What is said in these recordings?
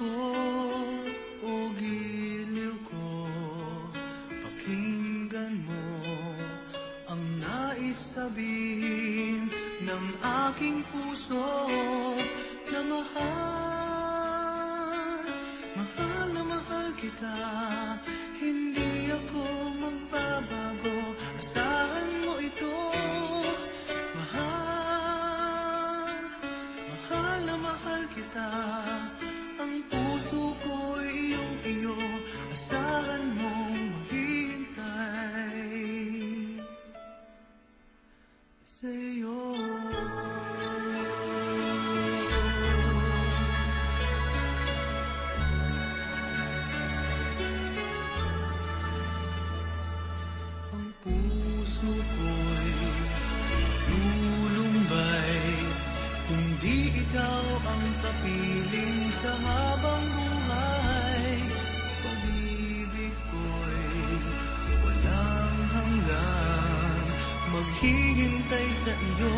ko o giliw ko Pakinggan mo ang nais sabihin ng aking puso na mahal, mahal na mahal kita. Hindi ako magbabago, ko'y lulumbay. Kung di ikaw ang kapiling sa habang buhay Pag-ibig ko'y walang hanggan. Maghihintay sa iyo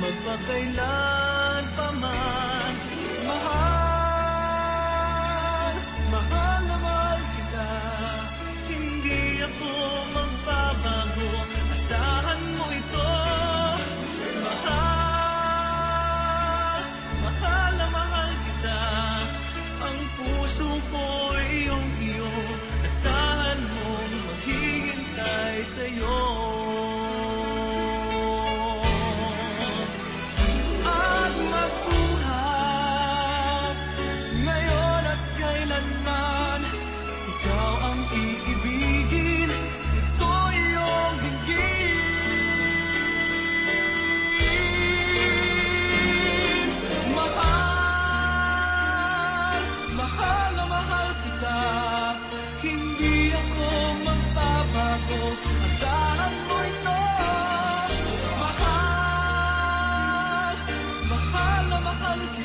magpakailan pa man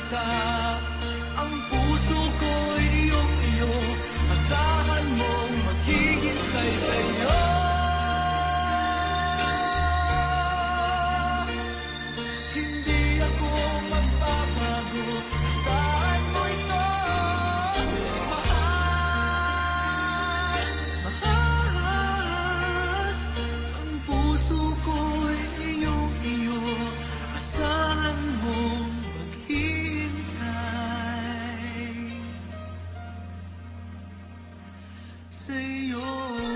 kita Ang puso ko'y iyong-iyo Asahan mong maghihintay sa'yo. Hindi ako magpapalagay Senhor.